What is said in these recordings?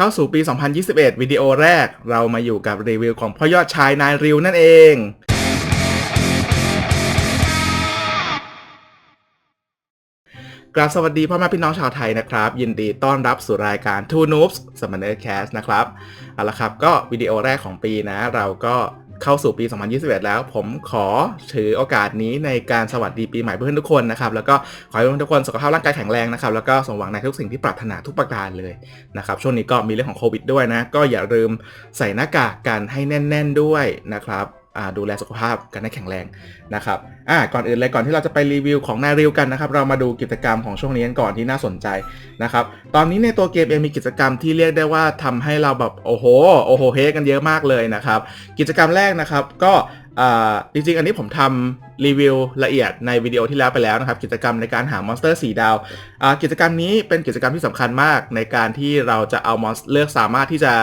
เข้าสู่ปี 2021 วิดีโอแรก เรามาอยู่กับรีวิวของพ่อยอดชายนายริวนั่นเอง กราบสวัสดีพ่อแม่พี่น้องชาวไทยนะครับ ยินดีต้อนรับสู่รายการ Two Noobs Summoner Cast นะครับ เอาละครับ ก็วิดีโอแรกของปีนะ เราก็ เข้าสู่ปี 2021 แล้ว ผมขอถือโอกาสนี้ในการสวัสดีปีใหม่เพื่อนทุกคนนะครับ แล้วก็ขอให้ทุกคนสุขภาพร่างกายแข็งแรงนะครับ แล้วก็สมหวังในทุกสิ่งที่ปรารถนาทุกประการเลยนะครับ ช่วงนี้ก็มีเรื่องของโควิดด้วยนะ ก็อย่าลืมใส่หน้ากากกันให้แน่น ๆด้วยนะครับ ดูแลสุขภาพกันให้แข็งแรงนะครับอ่าก่อนอื่นเลยก่อนที่เราจะไปรีวิวของนายริวกันนะครับ เรามาดูกิจกรรมของช่วงนี้กันก่อนที่น่าสนใจนะครับ ตอนนี้ในตัวเกมเองมีกิจกรรมที่เรียกได้ว่าทำให้เราแบบโอ้โหโอ้โหเฮกันเยอะมากเลยนะครับ กิจกรรมแรกนะครับก็จริงๆ อันนี้ผมทำรีวิวละเอียดในวิดีโอที่แล้วไปแล้วนะครับ กิจกรรมในการหามอนสเตอร์4ดาว กิจกรรมนี้เป็นกิจกรรมที่สำคัญมากในการที่เราจะเอามอนเลือกสามารถที่จะ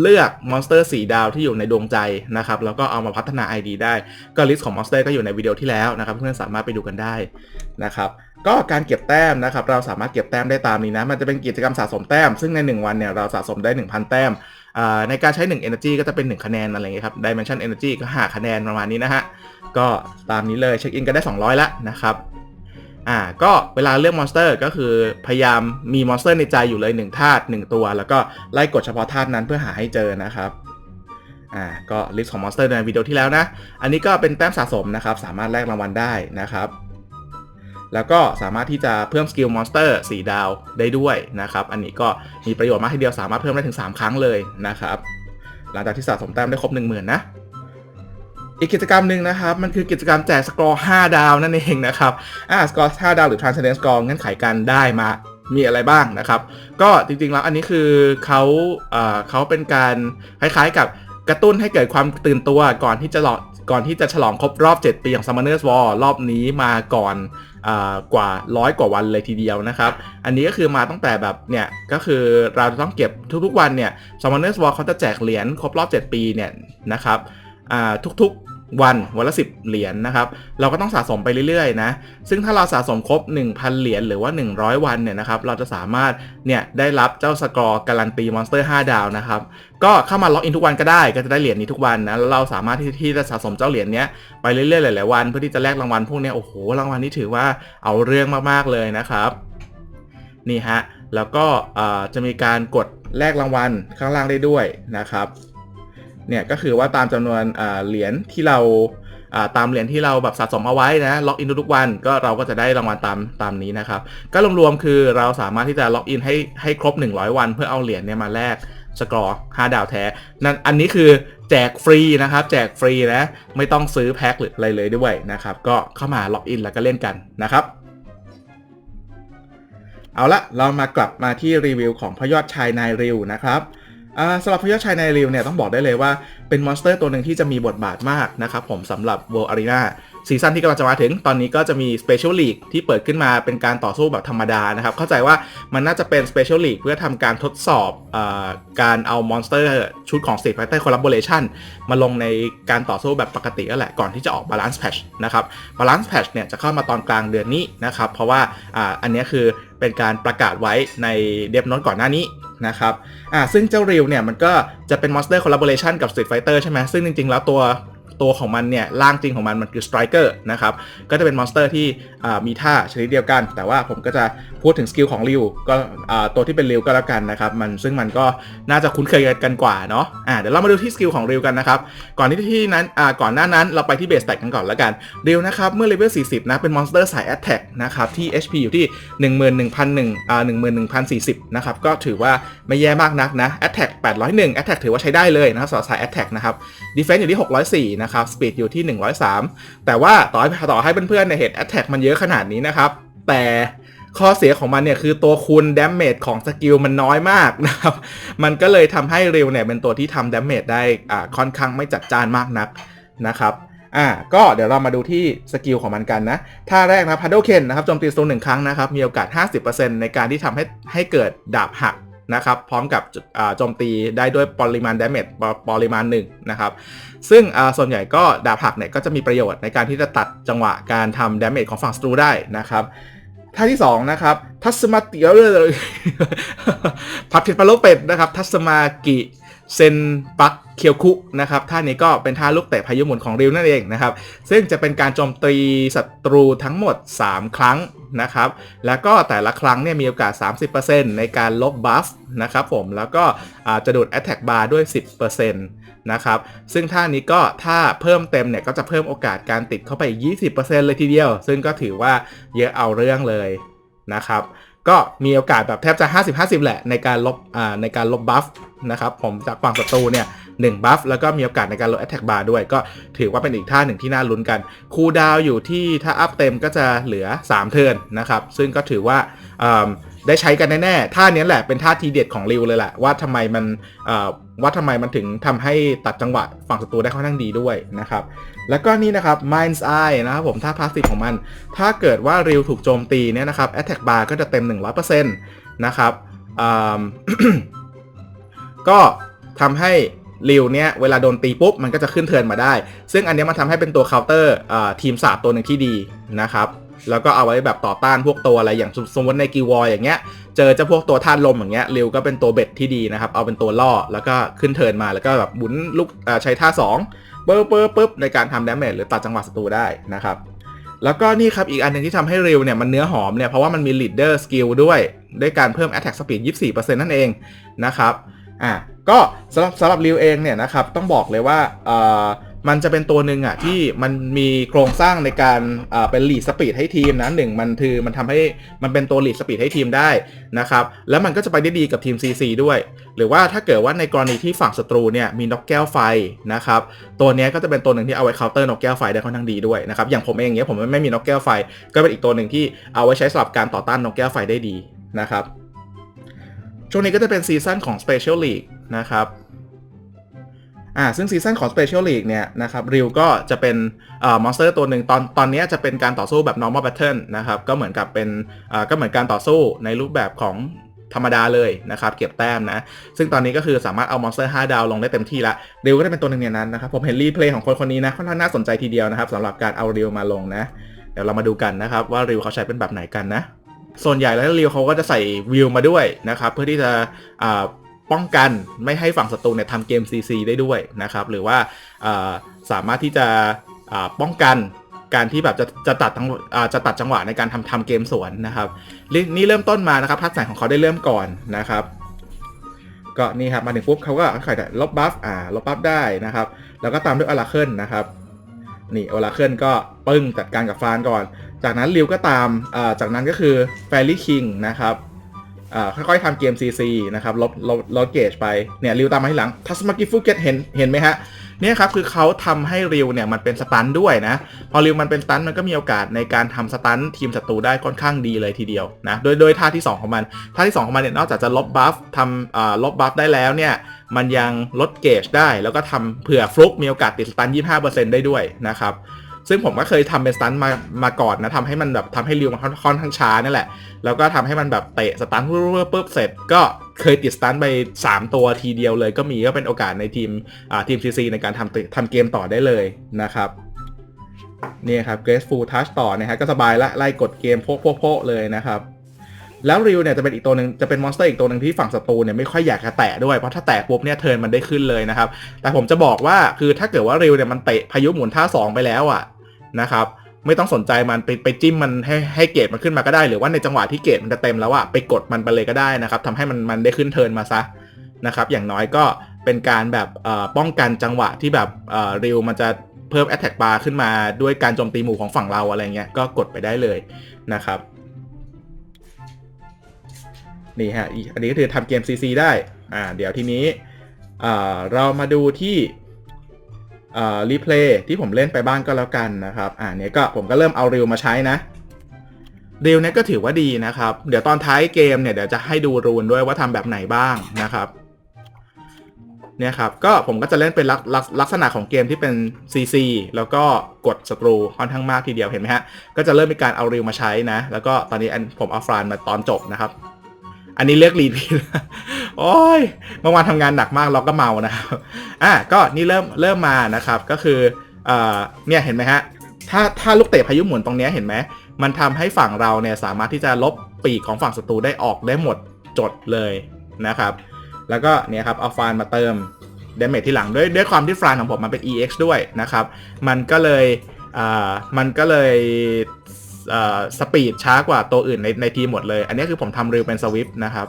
เลือกมอนสเตอร์4ดาวที่อยู่ในดวงใจนะครับ แล้วก็เอามาพัฒนา ID ได้ ก็ลิสต์ของมอนสเตอร์ก็อยู่ในวิดีโอที่แล้วนะครับ เพื่อนๆสามารถไปดูกันได้นะครับ ก็การเก็บแต้มนะครับ เราสามารถเก็บแต้มได้ตามนี้นะ มันจะเป็นกิจกรรมสะสมแต้ม ซึ่งใน 1 วันเนี่ยเราสะสมได้ 1,000 แต้ม ในการใช้ 1 Energy ก็จะเป็น 1 คะแนนอะไรเงี้ยครับ Dimension Energy ก็ 5 คะแนนประมาณนี้นะฮะ ก็ตามนี้เลยเช็คอินก็ได้ 200 ละนะครับ อ่าก็เวลาเลือกมอนสเตอร์ก็คือพยายามมีมอนสเตอร์ในใจอยู่เลย1ธาตุ1ตัว แล้วก็ไล่กดเฉพาะธาตุนั้นเพื่อหาให้เจอนะครับอ่าก็ลิสต์ของมอนสเตอร์ในวิดีโอที่แล้วนะ อันนี้ก็เป็นแต้มสะสมนะครับ สามารถแลกรางวัลได้นะครับ แล้วก็สามารถที่จะเพิ่มสกิลมอนสเตอร์4ดาวได้ด้วยนะครับ อันนี้ก็มีประโยชน์มากทีเดียวสามารถเพิ่มได้ถึง 3 ครั้งเลยนะครับ หลังจากที่สะสมแต้มได้ครบ 1 0,000 นะ อีกกิจกรรมหนึ่งนะครับ มันคือกิจกรรมแจกสกอร์5ดาวนั่นเองนะครับอ่าสกอร์5ดาวหรือ Transcendent Score เงื่อนไขการได้มามีอะไรบ้างนะครับ ก็จริงๆแล้วอันนี้คือเขาเอ่อเขาเป็นการคล้ายๆกับกระตุ้นให้เกิดความตื่นตัวก่อนที่จะหลอก่อนที่จะฉลองครบรอบ 7 ปีของ Summoners War รอบนี้มาก่อนกว่าร้อยกว่าวันเลยทีเดียวนะครับ อันนี้ก็คือมาตั้งแต่แบบเนี่ย ก็คือเราจะต้องเก็บทุกๆวันเนี่ย Summoners War เขาจะแจกเหรียญครบรอบ 7 ปีเนี่ยนะครับทุกๆ วันวันละ 10 เหรียญนนะครับ เราก็ต้องสะสมไปเรื่อยๆนะ ซึ่งถ้าเราสะสมครบ 1,000 เหรียญหรือว่า 100 วันเนี่ยนะครับ เราจะสามารถเนี่ยได้รับเจ้าสกอร์การันตีมอนสเตอร์ 5 ดาวนะครับ ก็เข้ามาล็อกอินทุกวันก็ได้ ก็จะได้เหรียญนี้ทุกวันนะ แล้วเราสามารถที่ที่จะสะสมเจ้าเหรียญนี้ไปเรื่อยๆหลายๆวัน เพื่อที่จะแลกรางวัลพวกนี้โอ้โห รางวัลนี้ถือว่าเอาเรื่องมากๆเลยนะครับ นี่ฮะ แล้วก็จะมีการกดแลกรางวัลข้างล่างได้ด้วยนะครับ เนี่ยก็คือว่าตามจำนวนเหรียญที่เราตามเหรียญที่เราแบบสะสมเอาไว้นะล็อกอินทุกวันก็เราก็จะได้รางวัลตามตามนี้นะครับ ก็รวมๆคือเราสามารถที่จะล็อกอินให้ให้ครบ 100 วัน เพื่อเอาเหรียญเนี่ยมาแลกสกอร์5ดาวแท้นั่นอันนี้คือแจกฟรีนะครับ แจกฟรีนะ ไม่ต้องซื้อแพ็คหรืออะไรเลยด้วยนะครับ ก็เข้ามาล็อกอินแล้วก็เล่นกันนะครับ เอาละเรามากลับมาที่รีวิวของพยอดชายนายริวนะครับ สำหรับพยอดชายในริวเนี่ยต้องบอกได้เลยว่าเป็นมอนสเตอร์ตัวหนึ่งที่จะมีบทบาทมากนะครับผมสำหรับ World Arena ซีซั่นที่กำลังจะมาถึงตอนนี้ก็จะมี Special League ที่เปิดขึ้นมาเป็นการต่อสู้แบบธรรมดานะครับ เข้าใจว่ามันน่าจะเป็น Special League เพื่อทำการทดสอบอการเอามอนสเตอร์ชุดของ Street Fighter Collaboration มาลงในการต่อสู้แบบปกติก็แหละก่อนที่จะออก Balance Patch นะครับ Balance Patch เนี่ยจะเข้ามาตอนกลางเดือนนี้นะครับ เพราะว่าออันนี้คือเป็นการประกาศไว้ในเดฟโนตก่อนหน้านี้ นะครับอ่าซึ่งเจ้าริวเนี่ยมันก็จะเป็น Monster Collaboration กับ Street Fighter ใช่ไหมซึ่งจริงๆ แล้วตัว ตัวของมันเนี่ยร่างจริงของมันมันคือ Striker นะครับก็จะเป็นมอนสเตอร์ที่มีท่าชนิดเดียวกัน แต่ว่าผมก็จะพูดถึงสกิลของริวก็ตัวที่เป็นริวก็แล้วกันนะครับมันซึ่งมันก็น่าจะคุ้นเคยกันกว่าเนาะอ่าเดี๋ยวเรามาดูที่สกิลของริวกันนะครับก่อนที่ที่นั้นก่อนหน้านั้นเราไปที่เบสแต็กกันก่อนแล้วกันริวนะครับเมื่อเลเวล40นะเป็นมอนสเตอร์สายแอตแทกนะครับที่ HP อยู่ที่ 11,001อ่า11,040นะครับก็ถือว่าไม่แย่มากนักนะแอตแทก801แอตแทกถือว่าใช้ได้เลยนะครับสำหรับสายแอตแทกนะครับดีเฟนซ์อยู่ที่604นะครับสปีดอยู่ที่ 103 แต่ว่าต่อให้ต่อให้เพื่อนๆในเหตุแอตแทกมันเยอะขนาดนี้นะครับ แต่ข้อเสียของมันเนี่ยคือตัวคูณดาเมจของสกิลมันน้อยมากนะครับ มันก็เลยทำให้เร็วเนี่ยเป็นตัวที่ทำดาเมจได้อ่าค่อนข้างไม่จัดจ้านมากนักนะครับอ่าก็เดี๋ยวเรามาดูที่สกิลของมันกันนะท่าแรกนะพัดโดเคนนะครับโจมตีโซนหนึ่งครั้งนะครับ มีโอกาส 50%ในการที่ทำให้ให้เกิดดาบหัก นะครับพร้อมกับโจมตีได้ด้วยปริมาณดาเมจปริมาณหนึ่งนะครับซึ่งส่วนใหญ่ก็ดาบหักเนี่ยก็จะมีประโยชน์ในการที่จะตัดจังหวะการทำดาเมจของฝั่งสตรูได้นะครับท่าที่ 2 นะครับ ทัศมาติเออผัดเผ็ดพะโล้เป็ดนะครับ ทัศมากิเซนปักเคียวคุนะครับท่านี้ก็เป็นท่าลูกเตะพายุหมุนของริวนั่นเองนะครับ ซึ่งจะเป็นการโจมตีศัตรูทั้งหมด 3 ครั้ง นะครับ แล้วก็แต่ละครั้งเนี่ยมีโอกาส 30%ในการลบบัฟนะครับผม แล้วก็จะดูด Attack Bar ด้วย 10%นะครับ ซึ่งท่านี้ก็ถ้าเพิ่มเต็มเนี่ยก็จะเพิ่มโอกาสการติดเข้าไป 20%เลยทีเดียว ซึ่งก็ถือว่าเยอะเอาเรื่องเลยนะครับก็มีโอกาสแบบแทบจะ 50-50 แหละในการลบในการลบบัฟนะครับผมจากฝั่งศัตรูเนี่ย 1บัฟแล้วก็มีโอกาสในการลด Attack Bar ด้วย ก็ถือว่าเป็นอีกท่าหนึ่งที่น่าลุ้นกัน คูดาวอยู่ที่ถ้าอัพเต็มก็จะเหลือ 3 เทิร์นนะครับ ซึ่งก็ถือว่าได้ใช้กันแน่ๆ ท่านี้แหละเป็นท่าทีเด็ดของริวเลยแหละว่าทำไมมันอ่าว่าทำไมมันถึงทำให้ตัดจังหวะฝั่งศัตรูได้ค่อนข้างดีด้วยนะครับ แล้วก็นี่นะครับ Mind's Eye นะครับผมท่าพาสซีฟของมัน ถ้าเกิดว่าริวถูกโจมตีเนี่ยนะครับ Attack Bar ก็จะเต็ม 100%นะครับก็ทำให้ ริวเนี่ยเวลาโดนตีปุ๊บมันก็จะขึ้นเทินมาได้ ซึ่งอันนี้มันทำให้เป็นตัวเคาน์เตอร์ทีมศาสตร์ตัวหนึ่งที่ดีนะครับแล้วก็เอาไว้แบบต่อต้านพวกตัวอะไรอย่างสมมติในกีวออย่างเงี้ย เจอเจ้าพวกตัวธาตุลมอย่างเงี้ยริวก็เป็นตัวเบ็ดที่ดีนะครับ เอาเป็นตัวล่อแล้วก็ขึ้นเทินมาแล้วก็แบบบุนลูกใช้ท่า2ปึ๊บปึ๊บปึ๊บในการทำดาเมจหรือตัดจังหวะศัตรูได้นะครับแล้วก็นี่ครับอีกอันหนึงที่ทำให้ริวเนี่ยมันเนื้อหอมเนี่ยเพราะว่ามันมี leader skill ด้วย ด้วยการเพิ่ม attack speed 24%นั่นเองนะครับ อะก็สำหรับสำหรับริวเองเนี่ยนะครับต้องบอกเลยว่าเอ่อมันจะเป็นตัวหนึ่งอะที่มันมีโครงสร้างในการเอ่อเป็น lead speed ให้ทีมนะหนึ่งมันคือมันทำให้มันเป็นตัว lead speed ให้ทีมได้นะครับแล้วมันก็จะไปได้ดีกับทีม CC ด้วย หรือว่าถ้าเกิดว่าในกรณีที่ฝั่งศัตรูเนี่ยมีนกแก้วไฟนะครับตัวนี้ก็จะเป็นตัวหนึ่งที่เอาไว้เคาน์เตอร์นกแก้วไฟได้ค่อนข้างดีด้วยนะครับอย่างผมเองเนี้ยผมไม่มีนกแก้วไฟ ก็เป็นอีกตัวหนึ่งที่เอาไว้ใช้สำหรับการต่อต้านนกแก้วไฟได้ดีนะครับ ช่วงนี้ก็จะเป็นซีซั่นของ Special League นะครับอ่าซึ่งซีซั่นของ Special League เนี่ยนะครับริวก็จะเป็นเอ่อมอนสเตอร์ตัวหนึ่งตอนตอนนี้จะเป็นการต่อสู้แบบ normal battle นะครับก็เหมือนกับเป็นอ่าก็เหมือนการต่อสู้ในรูปแบบของธรรมดาเลยนะครับเก็บแต้มนะ ซึ่งตอนนี้ก็คือสามารถเอามอนสเตอร์5ดาวลงได้เต็มที่ละริวก็จะเป็นตัวหนึ่งในนั้นนะครับ ผมเห็นรีเพลย์ของคนคนนี้นะค่อนข้างน่าสนใจทีเดียวนะครับสำหรับการเอาริวมาลงนะ เดี๋ยวเรามาดูกันนะครับว่าริวเขาใช้เป็นแบบไหนกันนะ ส่วนใหญ่แล้วริวเขาก็จะใส่วิวมาด้วยนะครับเพื่อที่จะป้องกันไม่ให้ฝั่งศัตรูเนี่ยทำเกม CC ได้ด้วยนะครับหรือว่าสามารถที่จะป้องกันการที่แบบจะจะตัดทั้งจะตัดจังหวะในการทำทำเกมสวนนะครับนี่เริ่มต้นมานะครับทัศน์ของเขาได้เริ่มก่อนนะครับก็นี่ครับมาถึงปุ๊บเขาก็ค่อยลบบัฟอ่าลบบัฟได้นะครับแล้วก็ตามด้วยอลาเคิลนะครับ นี่อลาเคิลก็ปึ้งจัดการกับฟานก่อน จากนั้นริวก็ตามาจากนั้นก็คือแฟรี่คิงนะครับค่อยๆทำเกม CC นะครับลดลดลดเกจไปเนี่ยริวตามมาที่หลังทัสมากิฟูเกตเห็นเห็นไหมฮะเนี่ยครับคือเขาทำให้ริวเนี่ยมันเป็นสตันด้วยนะ พอริวมันเป็นสตันมันก็มีโอกาสในการทำสตันทีมศัตรูได้ค่อนข้างดีเลยทีเดียวนะโดยโดยท่าที่ 2 ของมันท่าที่ 2 ของมันเนี่ยนอกจากจะลบบัฟทำอ่าลบบัฟได้แล้วเนี่ย มันยังลดเกจได้ แล้วก็ทำเผื่อฟลุกมีโอกาสติดสตัน 25%ได้ด้วยนะครับ ซึ่งผมก็เคยทำเป็นสตันมามาก่อนนะทำให้มันแบบทำให้ริวมันค่อนข้างช้านั่นแหละ แล้วก็ทำให้มันแบบเตะสตันปุ๊บปุ๊บเสร็จ ก็เคยติดสตันไป 3 ตัวทีเดียวเลย ก็มีก็เป็นโอกาสในทีมอ่าทีมซีซีในการทำทำเกมต่อได้เลยนะครับนี่ครับ Graceful Touch ต่อนะฮะก็สบายละไล่กดเกมโพกโพกโพกเลยนะครับ แล้วริวเนี่ยจะเป็นอีกตัวหนึ่งจะเป็นมอนสเตอร์อีกตัวหนึ่งที่ฝั่งศัตรูเนี่ยไม่ค่อยอยากจะแตะด้วยเพราะถ้าแตะปุ๊บเนี่ยเทิร์นมันได้ขึ้นเลยนะครับ แต่ผมจะบอกว่าคือถ้าเกิดว่าริวเนี่ยมันเตะพายุหมุนท่า 2 ไปแล้วอะนะครับไม่ต้องสนใจมันไปไปจิ้มมันให้ให้เกรดมันขึ้นมาก็ได้ หรือว่าในจังหวะที่เกรดมันจะเต็มแล้วอะไปกดมันไปเลยก็ได้นะครับทำให้มันมันได้ขึ้นเทิร์นมาซะนะครับ อย่างน้อยก็เป็นการแบบป้องกันจังหวะที่แบบริวมันจะเพิ่ม Attack Bar ขึ้นมาด้วยการโจมตีหมู่ของฝั่งเราอะไรเงี้ยก็กดไปได้เลยนะครับ นี่ฮะ อันนี้ก็คือทำเกม CC ได้ อ่า เดี๋ยวทีนี้อ่าเรามาดูที่อ่ารีเพลย์ที่ผมเล่นไปบ้างก็แล้วกันนะครับ อ่าเนี้ยก็ผมก็เริ่มเอาริวมาใช้นะริวเนี่ยก็ถือว่าดีนะครับ เดี๋ยวตอนท้ายเกมเนี่ยเดี๋ยวจะให้ดูรูนด้วยว่าทำแบบไหนบ้างนะครับ เนี่ยครับ ก็ผมก็จะเล่นเป็นลักลักลักษณะของเกมที่เป็น CC แล้วก็กดศัตรูค่อนข้างมากทีเดียวเห็นไหมฮะ ก็จะเริ่มมีการเอาริวมาใช้นะ แล้วก็ตอนนี้ผมเอาฟรานมาตอนจบนะครับ อันนี้เลือกรีพีทโอ้ยเมื่อวานทำงานหนักมากเราก็เมานะครับอะก็นี่เริ่มเริ่มมานะครับ ก็คือเอ่อเนี่ยเห็นไหมฮะถ้าถ้าลูกเตะพายุหมุนตรงนี้เห็นไหมมันทำให้ฝั่งเราเนี่ยสามารถที่จะลบปีกของฝั่งศัตรูได้ออกได้หมดจดเลยนะครับ แล้วก็เนี่ยครับเอาฟานมาเติมเดเมจที่หลังด้วยด้วยความที่ฟานของผมมันเป็น EX ด้วยนะครับ มันก็เลยอ่ามันก็เลย สปีดช้ากว่าตัวอื่นในในทีมหมดเลย อันนี้คือผมทำริวเป็นสวิฟนะครับ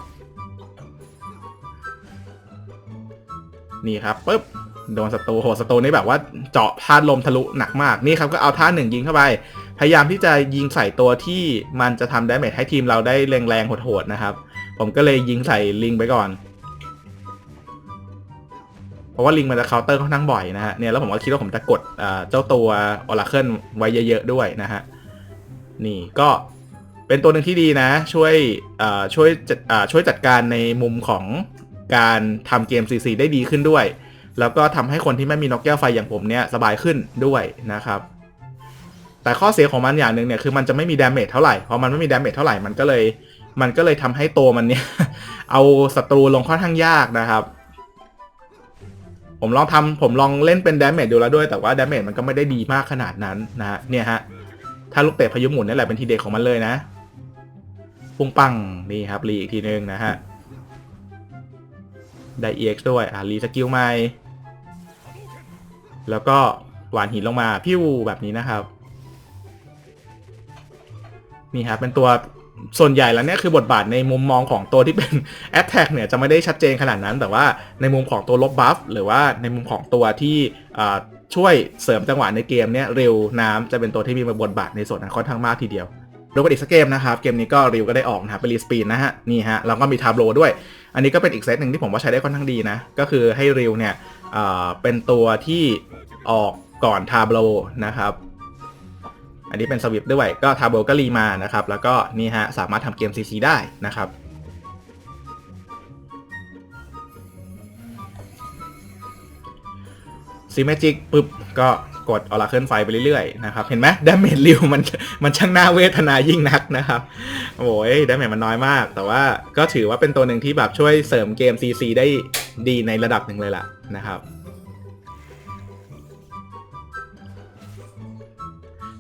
นี่ครับปุ๊บโดนศัตรูโหศัตรูนี่แบบว่าเจาะพลาดลมทะลุหนักมาก นี่ครับก็เอาท่าหนึ่งยิงเข้าไป พยายามที่จะยิงใส่ตัวที่มันจะทำดาเมจให้ทีมเราได้แรงๆโหดๆนะครับ ผมก็เลยยิงใส่ลิงไปก่อน เพราะว่าลิงมันจะเคาน์เตอร์ค่อนข้างบ่อยนะฮะ เนี่ยแล้วผมก็คิดว่าผมจะกดเจ้าตัวออราเคิลไว้เยอะๆด้วยนะฮะ นี่ก็เป็นตัวหนึ่งที่ดีนะ ช่วยช่วยช่วยจัดการในมุมของการทำเกม CC ได้ดีขึ้นด้วย แล้วก็ทำให้คนที่ไม่มีนกแก้วไฟอย่างผมเนี่ยสบายขึ้นด้วยนะครับ แต่ข้อเสียของมันอย่างหนึ่งเนี่ยคือมันจะไม่มีดาเมจเท่าไหร่พอมันไม่มีดาเมจเท่าไหร่มันก็เลย มันก็เลยทำให้ตัวมันเนี่ย เอาศัตรูลงค่อนข้างยากนะครับผมลองทำผมลองเล่นเป็นดาเมจดูแล้วด้วย แต่ว่าดาเมจมันก็ไม่ได้ดีมากขนาดนั้นนะฮะเนี่ยฮะ ถ้าลูกเตะพายุหมุนนี่แหละเป็นทีเด็ดของมันเลยนะปุ้งปังนี่ครับรีอีกทีนึงนะฮะได้ EX ด้วยอ่ารีสกิลใหม่แล้วก็หวานหินลงมาพิ้วแบบนี้นะครับนี่ครับเป็นตัวส่วนใหญ่แล้วเนี่ยคือบทบาทในมุมมองของตัวที่เป็น a t t a c k เนี่ยจะไม่ได้ชัดเจนขนาดนั้น แต่ว่าในมุมของตัวลบบัฟหรือว่าในมุมของตัวที่ ช่วยเสริมจังหวะในเกมเนี่ยร็วน้ำจะเป็นตัวที่มีบทบาทในส่วนนั้นค่อนข้างมากทีเดียวดูกันอีกสักเกมนะครับ เกมนี้ก็ริวก็ได้ออกนะครับเป็นรีสปีนนะฮะ นี่ฮะเราก็มีทาโบลด้วย อันนี้ก็เป็นอีกเซตหนึ่งที่ผมว่าใช้ได้ค่อนข้างดีนะ ก็คือให้ริวเนี่ยเป็นตัวที่ออกก่อนทาโบลนะครับ อันนี้เป็นสวิปด้วยก็ทาโบก็รีมานะครับ แล้วก็นี่ฮะสามารถทำเกม CC ได้นะครับ ซีเมจิกปุ๊บก็กดออราเคิลไฟไปเรื่อยๆนะครับ เห็นไหมดาเมจริวมันมันช่างน่าเวทนายิ่งนักนะครับโอ้ยดาเมจมันน้อยมาก แต่ว่าก็ถือว่าเป็นตัวหนึ่งที่แบบช่วยเสริมเกม CC ได้ดีในระดับหนึ่งเลยล่ะนะครับ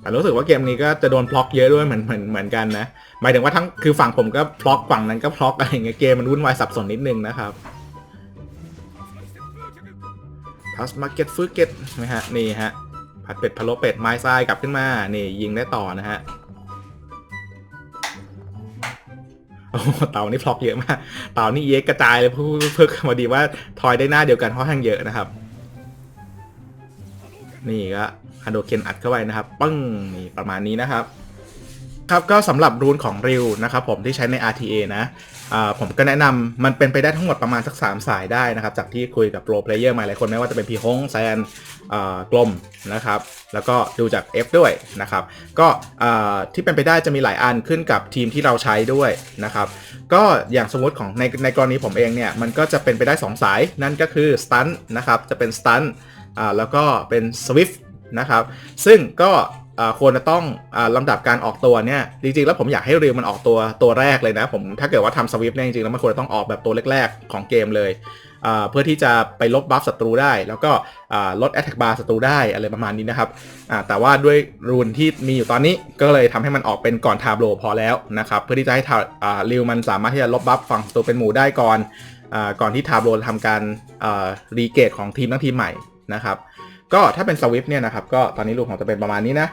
แต่รู้สึกว่าเกมนี้ก็จะโดนพล็อกเยอะด้วยเหมือนเหมือนเหมือนกันนะหมายถึงว่าทั้งคือฝั่งผมก็พล็อกฝั่งนั้นก็พล็อกอะไรเงี้ยเกมมันวุ่นวายสับสนนิดนึงนะครับ พัสมาเก็ตฟื้เก็ตนะฮะนี่ฮะผัดเป็ดพะโล้เป็ดไม้ทรายกลับขึ้นมานี่ยิงได้ต่อนะฮะโอ้เต่านี่พล็อกเยอะมากเต่านี่เยกกระจายเลยเพื่อเพื่อมาดีว่าทอยได้หน้าเดียวกันเพราะทางเยอะนะครับ นี่ก็ฮันโดเคนอัดเข้าไปนะครับปึ้งนี่ประมาณนี้นะครับ ครับก็สำหรับรูนของริวนะครับผมที่ใช้ใน RTA นะ ผมก็แนะนำมันเป็นไปได้ทั้งหมดประมาณสัก 3 สายได้นะครับ จากที่คุยกับโปรเพลเยอร์มาหลายคนไม่ว่าจะเป็นพีฮงแซนกลมนะครับ แล้วก็ดูจาก F ด้วยนะครับ ก็ที่เป็นไปได้จะมีหลายอันขึ้นกับทีมที่เราใช้ด้วยนะครับ ก็อย่างสมมติของในในกรณีผมเองเนี่ย มันก็จะเป็นไปได้ 2 สายนั่นก็คือสตันนะครับจะเป็นสตันแล้วก็เป็นสวิฟนะครับซึ่งก็ ควรจะต้องอลำดับการออกตัวเนี่ยจริงๆแล้วผมอยากให้ริวมันออกตัวตัวแรกเลยนะผมถ้าเกิดว่าทำสวิฟเนี่ยจริงๆแล้วมันควรจะต้องออกแบบตัวแรกๆของเกมเลยเพื่อที่จะไปลบบัฟศัตรูได้ แล้วก็ลดแอตแทกบาร์ศัตรูได้อะไรประมาณนี้นะครับแต่ว่าด้วยรูนที่มีอยู่ตอนนี้ก็เลยทำให้มันออกเป็นก่อนทาโบพอแล้วนะครับเพื่อที่จะให้ริวมันสามารถที่จะลบบัฟฝั่งศัตรูเป็นหมู่ได้ก่อนก่อนที่ทาโบลทำการรีเกตของทีมทั้งทีมใหม่นะครับก็ถ้าเป็นสวิฟเนี่ยนะครับก็ตอนนี้รูปของจะเป็นประมาณนี้นะ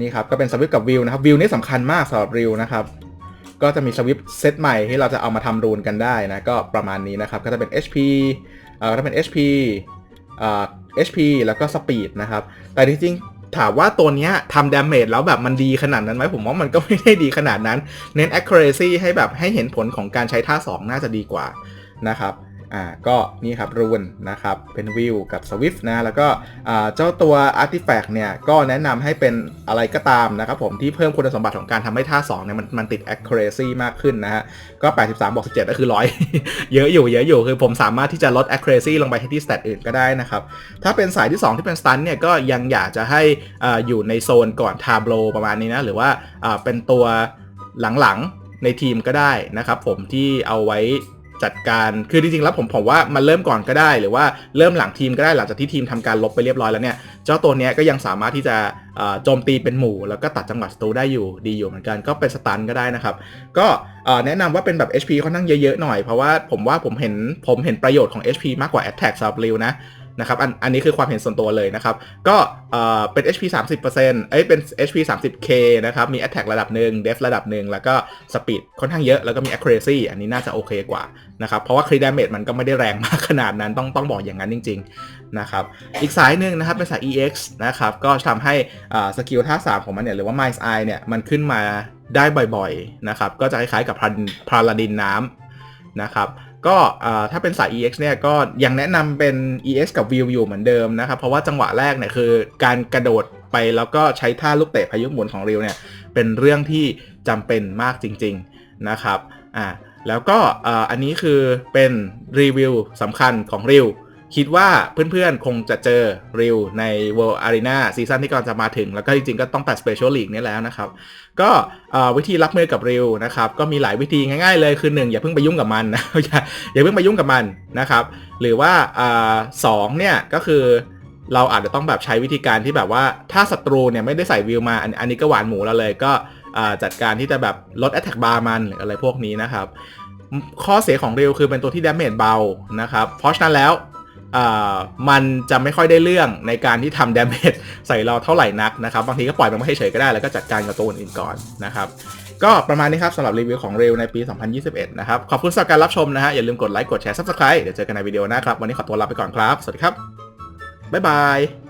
นี่ครับก็เป็นสวิฟกับวิวนะครับวิวนี่สำคัญมากสำหรับริวนะครับก็จะมีสวิฟเซตใหม่ที่เราจะเอามาทำรูนกันได้นะก็ประมาณนี้นะครับก็จะเป็น HP เอ่อก็จะเป็น HP เอ่อ HP แล้วก็สปีดนะครับแต่จริงๆถามว่าตัวนี้ทำดาเมจแล้วแบบมันดีขนาดนั้นไหมผมว่ามันก็ไม่ได้ดีขนาดนั้น เน้น accuracy ให้แบบให้เห็นผลของการใช้ท่า 2 น่าจะดีกว่านะครับ อ่าก็นี่ครับรูนนะครับเป็นวิวกับสวิฟนะแล้วก็เจ้าตัว Artifact เนี่ยก็แนะนำให้เป็นอะไรก็ตามนะครับผมที่เพิ่มคุณสมบัติของการทำให้ท่า2เนี่ยมันมันติด accuracy มากขึ้นนะฮะก็ 83บวก17 ก็คือ 100 เยอะอยู่เยอะอยู่คือผมสามารถที่จะลด accuracy ลงไปที่ stat อื่นก็ได้นะครับ ถ้าเป็นสายที่ 2 ที่เป็น stun เนี่ยก็ยังอยากจะให้ออยู่ในโซนก่อน tableau ประมาณนี้นะหรือว่าเป็นตัวหลังๆในทีมก็ได้นะครับผมที่เอาไว้ จัดการ คือจริงๆแล้วผมผมว่ามันเริ่มก่อนก็ได้ หรือว่าเริ่มหลังทีมก็ได้หลังจากที่ทีมทำการลบไปเรียบร้อยแล้วเนี่ยเจ้าตัวเนี้ยก็ยังสามารถที่จะโจมตีเป็นหมู่ แล้วก็ตัดจังหวะศัตรูได้อยู่ดีอยู่เหมือนกันก็เป็นสตันก็ได้นะครับ ก็แนะนำว่าเป็นแบบ HP ค่อนข้างเยอะๆหน่อยเพราะว่าผมว่าผมเห็นผมเห็นประโยชน์ของ HP มากกว่า Attack สำหรับริวนะ นะครับอันอันนี้คือความเห็นส่วนตัวเลยนะครับ ก็เอ่อเป็น HP 30%เอ้ยเป็น HP 30K นะครับมี Attack ระดับหนึ่ง Def ระดับหนึ่งแล้วก็ Speed ค่อนข้างเยอะ แล้วก็มี Accuracy อันนี้น่าจะโอเคกว่านะครับเพราะว่า Crit Damage มันก็ไม่ได้แรงมากขนาดนั้นต้องต้องบอกอย่างนั้นจริง ๆ นะครับอีกสายหนึ่งนะครับเป็นสาย EX นะครับก็ทำให้อ่าสกิลท่าสามของมันเนี่ยหรือว่า Mind's Eye เนี่ยมันขึ้นมาได้บ่อยๆนะครับก็จะคล้ายๆกับพาราดินน้ำนะครับ ก็ถ้าเป็นสาย EX เนี่ยก็ยังแนะนำเป็น EX กับ View อยู่เหมือนเดิมนะครับ เพราะว่าจังหวะแรกเนี่ยคือการกระโดดไปแล้วก็ใช้ท่าลูกเตะพายุหมุนของริวเนี่ยเป็นเรื่องที่จำเป็นมากจริง ๆนะครับอ่าแล้วก็อันนี้คือเป็นรีวิวสำคัญของริว คิดว่าเพื่อนๆ คงจะเจอริวใน World Arena ซีซั่นที่กำลังจะมาถึง แล้วก็จริงๆ ก็ต้องแต่ Special League นี่แล้วนะครับ ก็วิธีรับมือกับริวนะครับ ก็มีหลายวิธีง่ายๆเลยคือหนึ่งอย่าเพิ่งไปยุ่งกับมันนะอย่าอย่าเพิ่งไปยุ่งกับมันนะครับ หรือว่าอสองเนี่ยก็คือเราอาจจะต้องแบบใช้วิธีการที่แบบว่าถ้าศัตรูเนี่ยไม่ได้ใส่วิวมาอันนี้ก็หวานหมูแล้วเลยก็จัดการที่จะแบบลด attack bar มันหรืออะไรพวกนี้นะครับข้อเสียของริวคือเป็นตัวที่ damage เบานะครับเพราะฉะนั้นแล้ว มันจะไม่ค่อยได้เรื่องในการที่ทำดาเมจใส่เราเท่าไหร่นักนะครับ บางทีก็ปล่อยมันไม่ให้เฉยก็ได้ แล้วก็จัดการกับตัวอื่นก่อนนะครับ ก็ประมาณนี้ครับสำหรับรีวิวของเรวในปี 2021 นะครับ ขอบคุณสำหรับการรับชมนะฮะอย่าลืมกดไลค์กดแชร์ซับสไครต์เดี๋ยวเจอกันในวิดีโอหน้าครับ วันนี้ขอตัวลาไปก่อนครับ สวัสดีครับบ๊ายบาย